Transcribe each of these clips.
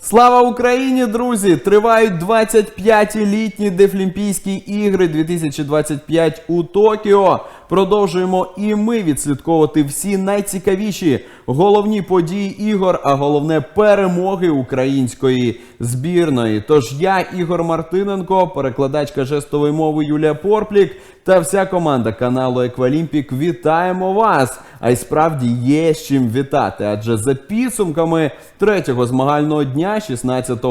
Слава Україні, друзі! Тривають 25-ті літні Дефлімпійські ігри 2025 у Токіо. Продовжуємо і ми відслідковувати всі найцікавіші головні події ігор, а головне перемоги української збірної. Тож я, Ігор Мартиненко, перекладачка жестової мови Юлія Порплік та вся команда каналу Еквалімпік вітаємо вас! А й справді є з чим вітати, адже за підсумками третього змагального дня, 16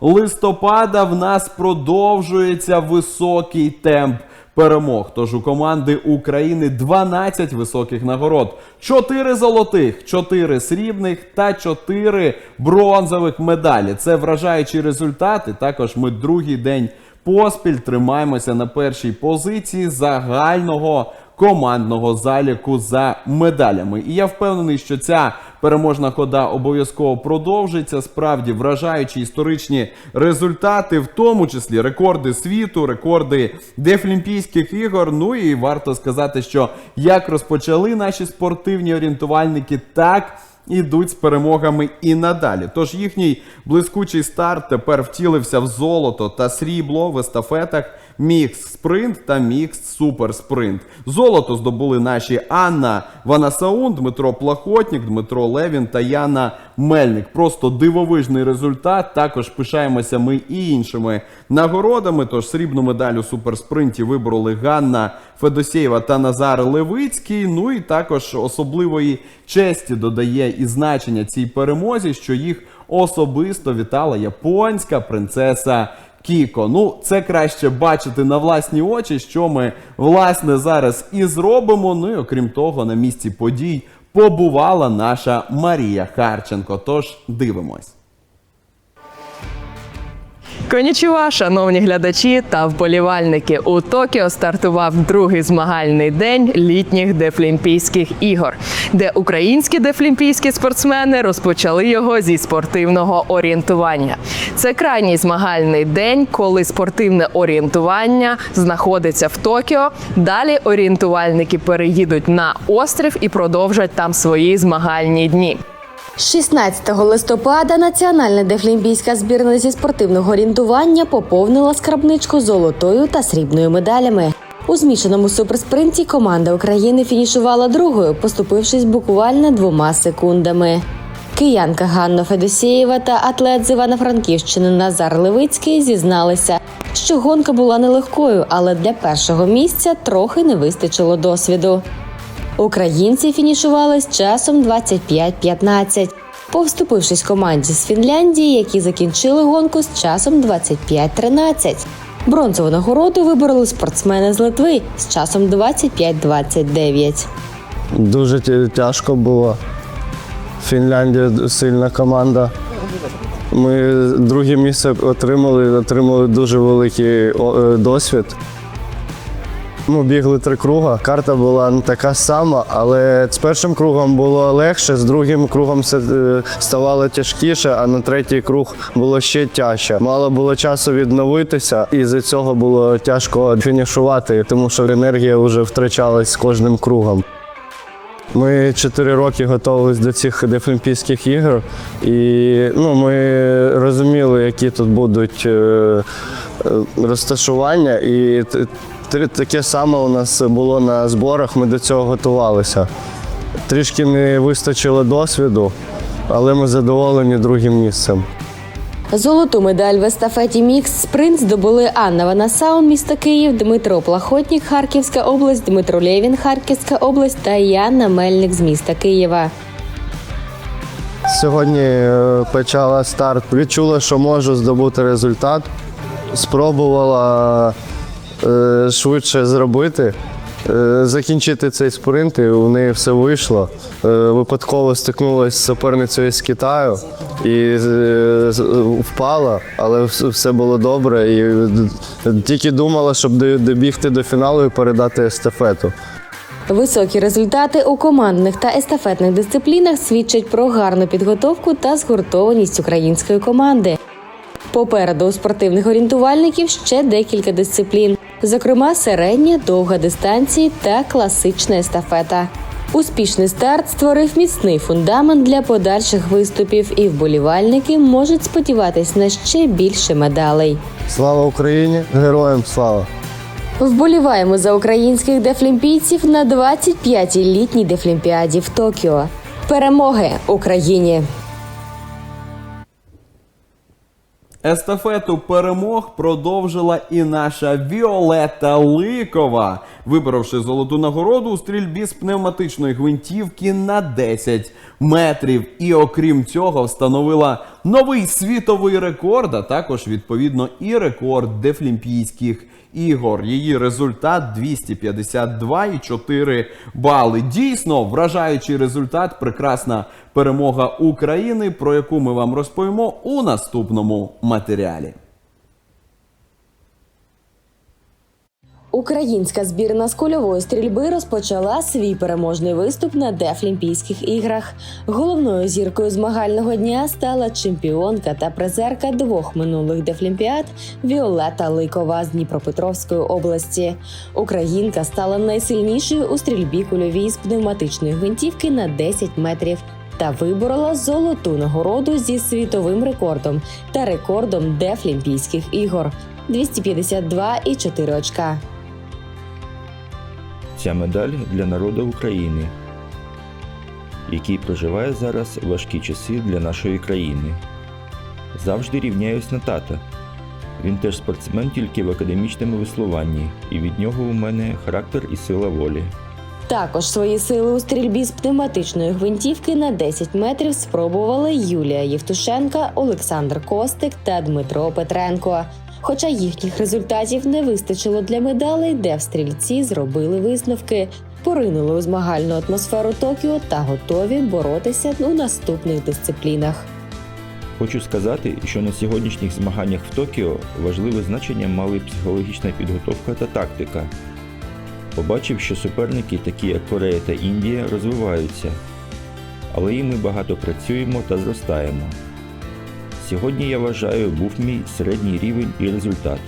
листопада, в нас продовжується високий темп перемог. Тож у команди України 12 високих нагород, 4 золотих, 4 срібних та 4 бронзових медалі. Це вражаючі результати. Також ми другий день поспіль тримаємося на першій позиції загального командного заліку за медалями. І я впевнений, що ця переможна хода обов'язково продовжиться. Справді вражаючі історичні результати, в тому числі рекорди світу, рекорди Дефлімпійських ігор. Ну і варто сказати, що як розпочали наші спортивні орієнтувальники, так ідуть з перемогами і надалі. Тож їхній блискучий старт тепер втілився в золото та срібло в естафетах. Мікс спринт та мікс суперспринт. Золото здобули наші Анна Ванасаун, Дмитро Плахотнік, Дмитро Левін та Яна Мельник. Просто дивовижний результат. Також пишаємося ми і іншими нагородами. Тож срібну медаль у суперспринті вибороли Ганна Федосєєва та Назар Левицький. Ну і також особливої честі додає і значення цій перемозі, що їх особисто вітала японська принцеса. Кіко, ну це краще бачити на власні очі, що ми власне зараз і зробимо. Ну і окрім того, на місці подій побувала наша Марія Харченко. Тож дивимось. Конічува, шановні глядачі та вболівальники. У Токіо стартував другий змагальний день літніх дефлімпійських ігор, де українські дефлімпійські спортсмени розпочали його зі спортивного орієнтування. Це крайній змагальний день, коли спортивне орієнтування знаходиться в Токіо. Далі орієнтувальники переїдуть на острів і продовжать там свої змагальні дні. 16 листопада національна дефлімпійська збірна зі спортивного орієнтування поповнила скарбничку золотою та срібною медалями. У змішаному суперспринті команда України фінішувала другою, поступившись буквально двома секундами. Киянка Ганна Федосєєва та атлет з Івано-Франківщини Назар Левицький зізналися, що гонка була нелегкою, але для першого місця трохи не вистачило досвіду. Українці фінішували з часом 25-15, повступившись команді з Фінляндії, які закінчили гонку з часом 25-13. Бронзову нагороду вибороли спортсмени з Литви з часом 25-29. Дуже тяжко було. Фінляндія сильна команда. Ми друге місце отримали, отримали дуже великий е, досвід. Ми бігли три круга. Карта була не така сама, але з першим кругом було легше, з другим кругом все е, ставало тяжкіше, а на третій круг було ще тяжче. Мало було часу відновитися, і з цього було тяжко фінішувати, тому що енергія вже втрачалась з кожним кругом. Ми чотири роки готувалися до цих Дефлімпійських ігор, і ну, ми розуміли, які тут будуть е, е, розташування. І таке саме у нас було на зборах. Ми до цього готувалися. Трішки не вистачило досвіду, але ми задоволені другим місцем. Золоту медаль в естафеті Мікс Спринт здобули Анна Ванасаун, місто Київ, Дмитро Плахотнік, Харківська область, Дмитро Лєвін, Харківська область та Яна Мельник з міста Києва. Сьогодні е, почала старт. Відчула, що можу здобути результат. Спробувала швидше зробити, е, закінчити цей спринт, і у неї все вийшло. Е, випадково стикнулася з суперницею з Китаю і е, впала, але все було добре. І е, тільки думала, щоб добігти до фіналу і передати естафету. Високі результати у командних та естафетних дисциплінах свідчать про гарну підготовку та згуртованість української команди. Попереду у спортивних орієнтувальників ще декілька дисциплін, зокрема середня, довга дистанції та класична естафета. Успішний старт створив міцний фундамент для подальших виступів, і вболівальники можуть сподіватись на ще більше медалей. Слава Україні! Героям слава! Вболіваємо за українських дефлімпійців на 25-й літній дефлімпіаді в Токіо. Перемоги Україні! Естафету перемог продовжила і наша Віолета Ликова, виборовши золоту нагороду у стрільбі з пневматичної гвинтівки на 10 метрів. І окрім цього, встановила новий світовий рекорд, а також відповідно і рекорд дефлімпійських ігор. Її результат 252,4 бали. Дійсно вражаючий результат, прекрасна перемога України, про яку ми вам розповімо у наступному матеріалі. Українська збірна з кульової стрільби розпочала свій переможний виступ на Дефлімпійських іграх. Головною зіркою змагального дня стала чемпіонка та призерка двох минулих дефлімпіад Віолета Ликова з Дніпропетровської області. Українка стала найсильнішою у стрільбі кульовій з пневматичної гвинтівки на 10 метрів. Та виборола золоту нагороду зі світовим рекордом та рекордом Дефлімпійських ігор 252,4 очка. Ця медаль для народу України, який проживає зараз важкі часи для нашої країни. Завжди рівняюсь на тата. Він теж спортсмен тільки в академічному веслуванні, і від нього у мене характер і сила волі. Також свої сили у стрільбі з пневматичної гвинтівки на 10 метрів спробували Юлія Євтушенка, Олександр Костик та Дмитро Петренко. Хоча їхніх результатів не вистачило для медалей, де в стрільці зробили висновки, поринули у змагальну атмосферу Токіо та готові боротися у наступних дисциплінах. Хочу сказати, що на сьогоднішніх змаганнях в Токіо важливе значення мали психологічна підготовка та тактика. Побачив, що суперники, такі як Корея та Індія, розвиваються, але і ми багато працюємо та зростаємо. Сьогодні я вважаю, був мій середній рівень і результат.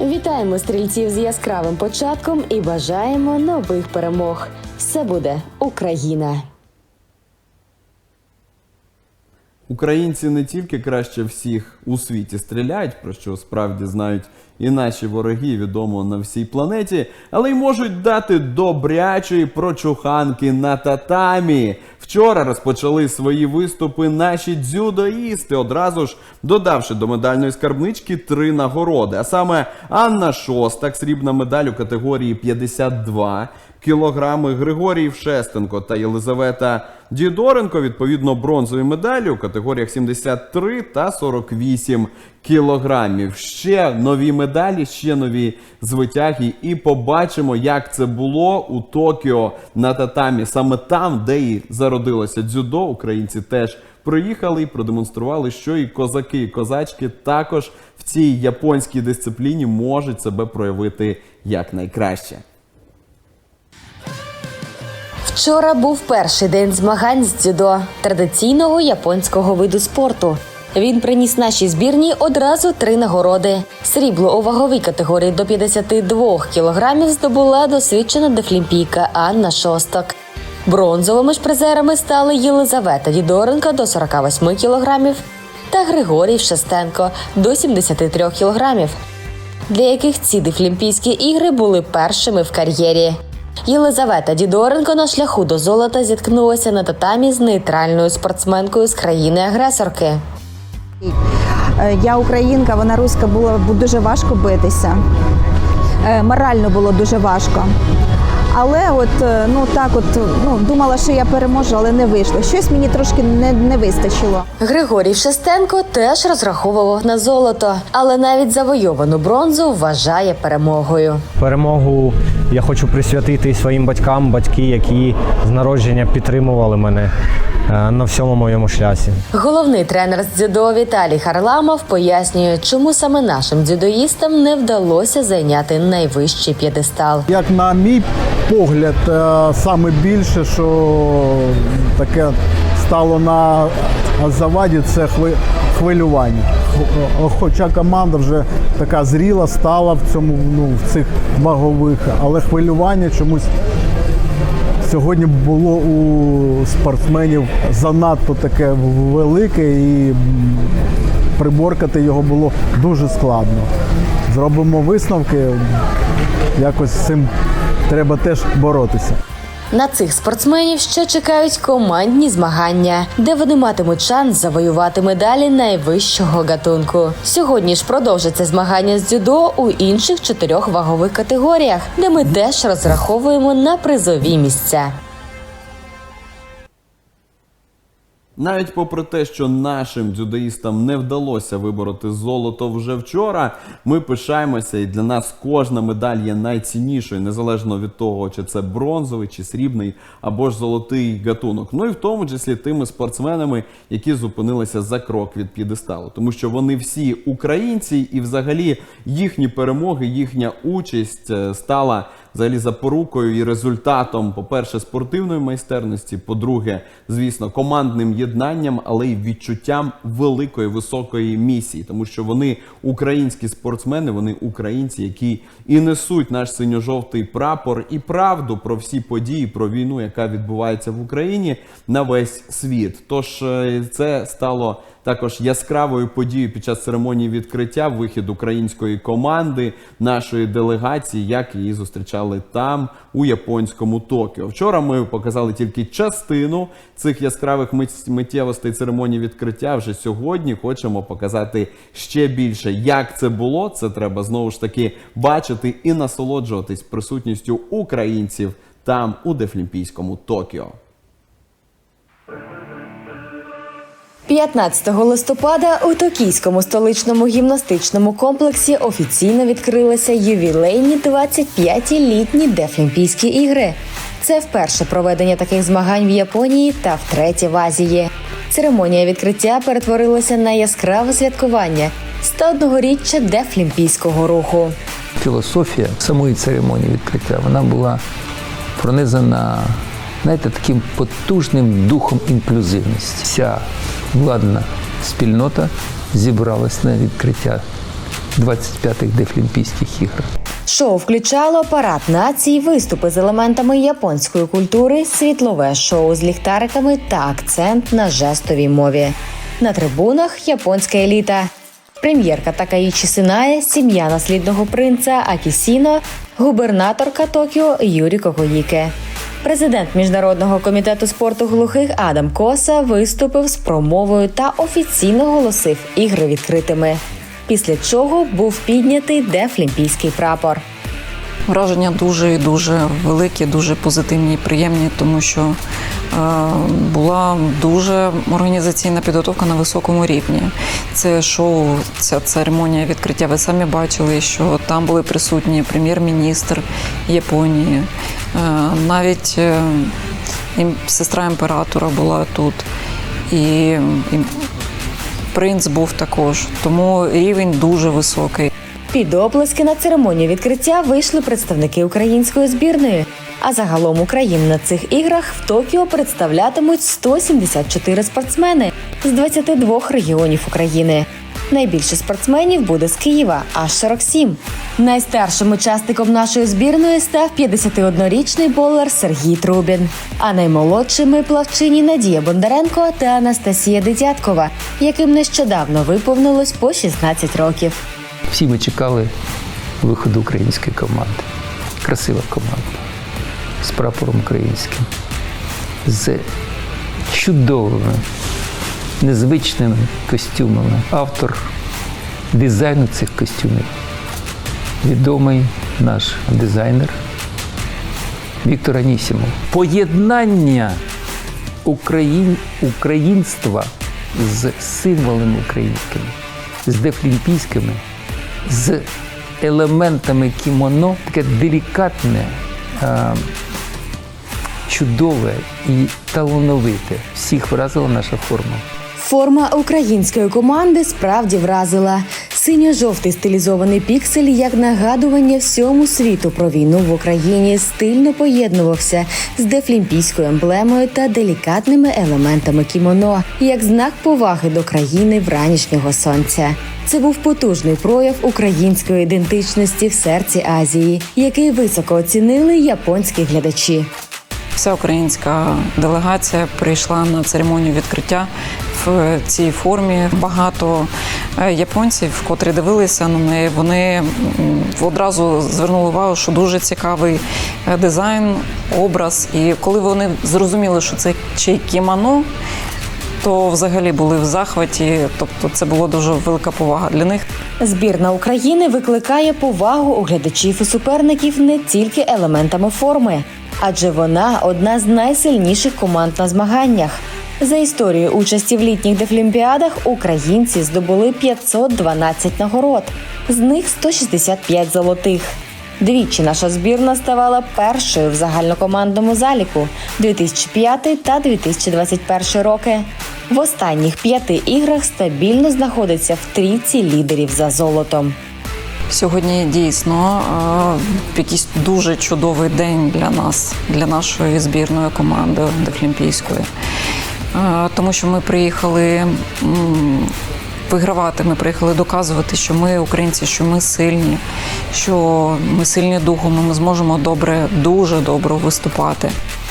Вітаємо стрільців з яскравим початком і бажаємо нових перемог. Все буде Україна! Українці не тільки краще всіх у світі стріляють, про що справді знають і наші вороги, відомо на всій планеті, але й можуть дати добрячої прочуханки на татамі. Вчора розпочали свої виступи наші дзюдоїсти, одразу ж додавши до медальної скарбнички три нагороди. А саме Анна Шостак, срібна медаль у категорії 52 кілограми, Григорій Вшестенко та Єлизавета Дідоренко, відповідно, бронзові медалі у категоріях 73 та 48 кілограмів. Ще нові медалі, ще нові звитяги. І побачимо, як це було у Токіо на татамі, саме там, де і зародилося дзюдо. Українці теж приїхали і продемонстрували, що і козаки, і козачки також в цій японській дисципліні можуть себе проявити якнайкраще. Вчора був перший день змагань з дзюдо традиційного японського виду спорту. Він приніс нашій збірній одразу три нагороди. Срібло у ваговій категорії до 52 кілограмів здобула досвідчена дефлімпійка Анна Шосток. Бронзовими ж призерами стали Єлизавета Дідоренко до 48 кілограмів та Григорій Шестенко до 73 кілограмів для яких ці дефлімпійські ігри були першими в кар'єрі. Єлизавета Дідоренко на шляху до золота зіткнулася на татамі з нейтральною спортсменкою з країни-агресорки. Е, Я українка, вона руська, було дуже важко битися. Е, Морально було дуже важко. Але от е, ну так, от ну думала, що я переможу, але не вийшло. Щось мені трошки не, не вистачило. Григорій Шестенко теж розраховував на золото, але навіть завойовану бронзу вважає перемогою. Перемогу я хочу присвятити своїм батькам, батьки, які з народження підтримували мене на всьому моєму шлясі. Головний тренер з дзюдо Віталій Харламов пояснює, чому саме нашим дзюдоїстам не вдалося зайняти найвищий п'єдестал. Як на мій погляд, е, саме більше, що таке стало на заваді, це хви- хвилювання. Хоча команда вже така зріла стала в цьому, ну, в цих вагових, але хвилювання чомусь Сьогодні було у спортсменів занадто таке велике і приборкати його було дуже складно. Зробимо висновки, якось з цим треба теж боротися. На цих спортсменів ще чекають командні змагання, де вони матимуть шанс завоювати медалі найвищого гатунку. Сьогодні ж продовжаться змагання з дзюдо у інших чотирьох вагових категоріях, де ми теж розраховуємо на призові місця. Навіть попри те, що нашим дзюдоїстам не вдалося вибороти золото вже вчора, ми пишаємося, і для нас кожна медаль є найціннішою, незалежно від того, чи це бронзовий, чи срібний, або ж золотий гатунок. Ну і в тому числі тими спортсменами, які зупинилися за крок від п'єдесталу, тому що вони всі українці, і взагалі їхні перемоги, їхня участь е, стала взагалі запорукою і результатом, по-перше, спортивної майстерності, по-друге, звісно, командним єднанням, але й відчуттям великої високої місії, тому що вони українські спортсмени, вони українці, які і несуть наш синьо-жовтий прапор і правду про всі події, про війну, яка відбувається в Україні на весь світ. Тож е, це стало також яскравою подією під час церемонії відкриття вихід української команди, нашої делегації, як її зустрічали там у японському Токіо. Вчора ми показали тільки частину цих яскравих миттєвостей церемонії відкриття. Вже сьогодні хочемо показати ще більше. Як це було, це треба знову ж таки бачити і насолоджуватись присутністю українців там у Дефлімпійському Токіо. 15 листопада у токійському столичному гімнастичному комплексі офіційно відкрилися ювілейні 25-ті літні Дефлімпійські ігри. Це вперше проведення таких змагань в Японії та втретє в Азії. Церемонія відкриття перетворилася на яскраве святкування 101-річчя Дефлімпійського руху. філософія самої церемонії відкриття вона була пронизана знаєте, таким потужним духом інклюзивності. Вся владна спільнота зібралась на відкриття 25-х Дефлімпійських ігор. Шоу включало парад націй, виступи з елементами японської культури, світлове шоу з ліхтариками та акцент на жестовій мові. На трибунах японська еліта. Прем'єрка Такаїчі Синає, сім'я наслідного принца Акісіно, губернаторка Токіо Юрі Когоїке. Президент міжнародного комітету спорту глухих Адам Коса виступив з промовою та офіційно голосив ігри відкритими. Після чого був піднятий дефлімпійський прапор. Враження дуже і дуже великі, дуже позитивні і приємні, тому що е, була дуже організаційна підготовка на високому рівні. Це шоу, ця церемонія відкриття. Ви самі бачили, що там були присутні прем'єр-міністр Японії, е, навіть е, сестра імператора була тут. І, і принц був також. Тому рівень дуже високий. Під оплески на церемонію відкриття вийшли представники української збірної. А загалом Україну на цих іграх в Токіо представлятимуть 174 спортсмени з 22 регіонів України. Найбільше спортсменів буде з Києва аж 47. Найстаршим учасником нашої збірної став 51-річний болер Сергій Трубін. А наймолодшими плавчині Надія Бондаренко та Анастасія Дитяткова, яким нещодавно виповнилось по 16 років. Всі ми чекали виходу української команди. Красива команда. З прапором українським. З чудовими, незвичними костюмами. Автор дизайну цих костюмів. Відомий наш дизайнер Віктор Анісімов. Поєднання україн... українства з символами українськими, з дефлімпійськими, з елементами кімоно, таке делікатне, чудове і талановите. Всіх вразила наша форма. Форма української команди справді вразила. Синьо-жовтий стилізований піксель, як нагадування всьому світу про війну в Україні, стильно поєднувався з дефлімпійською емблемою та делікатними елементами кімоно, як знак поваги до країни вранішнього сонця. Це був потужний прояв української ідентичності в серці Азії, який високо оцінили японські глядачі. Вся українська делегація прийшла на церемонію відкриття в цій формі. Багато е, японців, котрі дивилися на неї, вони одразу звернули увагу, що дуже цікавий е, дизайн, образ. І коли вони зрозуміли, що це ще й кімоно, то взагалі були в захваті. Тобто, це була дуже велика повага для них. Збірна України викликає повагу у глядачів і суперників не тільки елементами форми, адже вона одна з найсильніших команд на змаганнях. За історією участі в літніх дефлімпіадах українці здобули 512 нагород, з них 165 золотих. Двічі наша збірна ставала першою в загальнокомандному заліку 2005 та 2021 роки. В останніх п'яти іграх стабільно знаходиться в трійці лідерів за золотом. Сьогодні дійсно е, якийсь дуже чудовий день для нас, для нашої збірної команди Дефлімпійської. Е, Тому що ми приїхали вигравати, ми приїхали доказувати, що ми українці, що ми сильні, що ми сильні духом, ми зможемо добре, дуже добре виступати.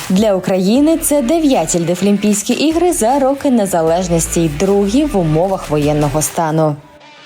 Для України це дев'яті Дефлімпійські ігри за роки незалежності й другі в умовах воєнного стану.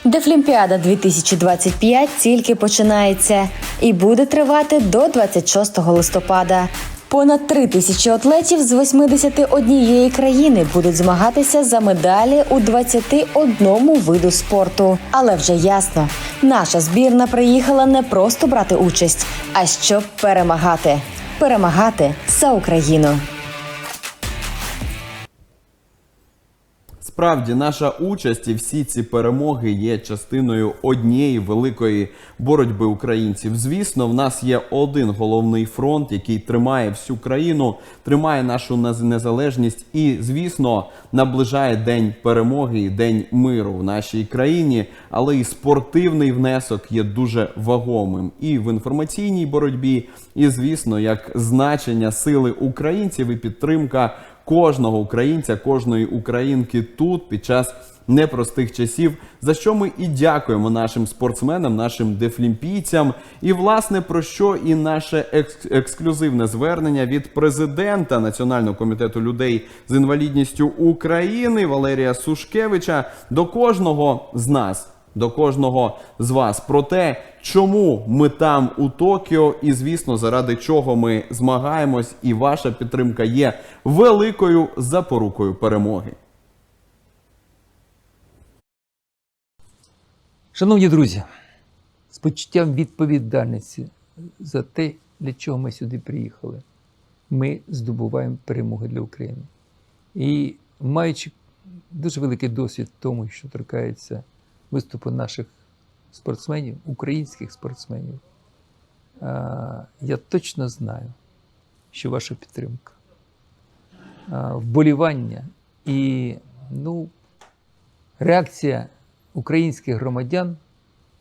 Дефлімпіада 2025 тільки починається і буде тривати до 26 листопада. Понад три тисячі атлетів з 81 країни будуть змагатися за медалі у 21 виду спорту. Але вже ясно, наша збірна приїхала не просто брати участь, а щоб перемагати. Перемагати за Україну. Справді, наша участь і всі ці перемоги є частиною однієї великої боротьби українців. Звісно, в нас є один головний фронт, який тримає всю країну, тримає нашу незалежність і, звісно, наближає день перемоги і день миру в нашій країні. Але і спортивний внесок є дуже вагомим і в інформаційній боротьбі, і звісно, як значення сили українців і підтримка кожного українця, кожної українки тут під час непростих часів, за що ми і дякуємо нашим спортсменам, нашим дефлімпійцям. І власне про що і наше екс- ексклюзивне звернення від президента Національного комітету людей з інвалідністю України Валерія Сушкевича до кожного з нас до кожного з вас про те, чому ми там у Токіо, і звісно, заради чого ми змагаємось, і ваша підтримка є великою запорукою перемоги. Шановні друзі, з почуттям відповідальності за те, для чого ми сюди приїхали, ми здобуваємо перемоги для України. І маючи дуже великий досвід в тому, що торкається виступу наших спортсменів, українських спортсменів, я точно знаю, що ваша підтримка, вболівання і ну, реакція українських громадян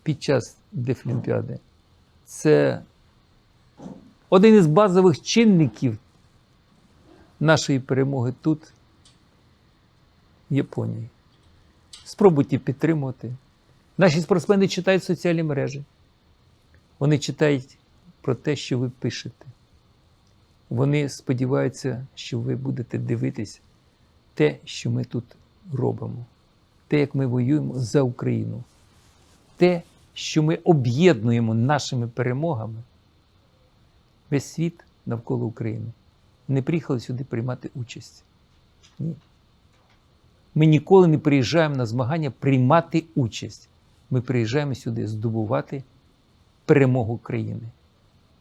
під час Дефлімпіади це один із базових чинників нашої перемоги тут, в Японії. Спробуйте підтримувати. Наші спортсмени читають соціальні мережі. Вони читають про те, що ви пишете. Вони сподіваються, що ви будете дивитись те, що ми тут робимо, те, як ми воюємо за Україну, те, що ми об'єднуємо нашими перемогами весь світ навколо України. Не приїхали сюди приймати участь. Ні. Ми ніколи не приїжджаємо на змагання приймати участь. Ми приїжджаємо сюди здобувати перемогу країни.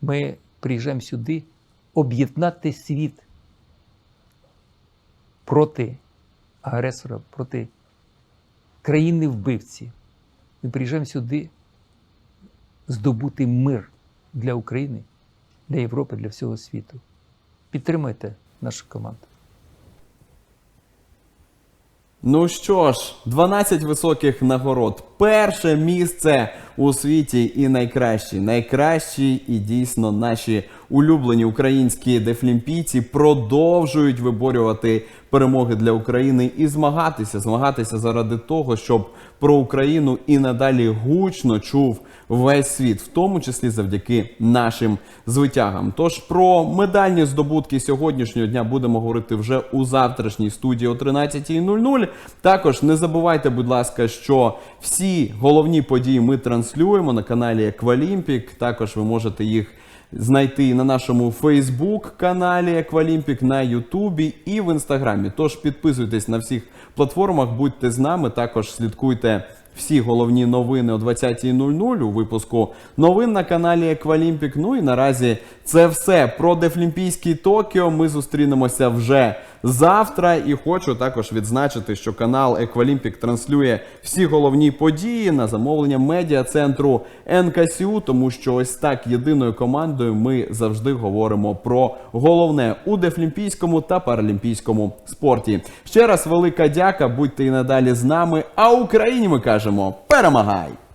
Ми приїжджаємо сюди об'єднати світ проти агресора, проти країни-вбивці. Ми приїжджаємо сюди здобути мир для України, для Європи, для всього світу. Підтримайте нашу команду. Ну що ж, 12 високих нагород. Перше місце у світі і найкращі. Найкращі і дійсно наші улюблені українські дефлімпійці продовжують виборювати перемоги для України і змагатися, змагатися заради того, щоб про Україну і надалі гучно чув весь світ, в тому числі завдяки нашим звитягам. Тож про медальні здобутки сьогоднішнього дня будемо говорити вже у завтрашній студії о 13.00. Також не забувайте, будь ласка, що всі головні події ми транслюємо на каналі Еквалімпік. Також ви можете їх знайти на нашому Фейсбук каналі Еквалімпік, на Ютубі і в Інстаграмі. Тож підписуйтесь на всіх платформах, будьте з нами. Також слідкуйте всі головні новини о 20.00 у випуску новин на каналі Еквалімпік. Ну і наразі це все про Дефлімпійський Токіо. Ми зустрінемося вже завтра. І хочу також відзначити, що канал Еквалімпік транслює всі головні події на замовлення медіа центру НКСЮ, тому що ось так єдиною командою ми завжди говоримо про головне у дефлімпійському та паралімпійському спорті. Ще раз велика дяка, будьте і надалі з нами. А Україні ми кажемо перемагай!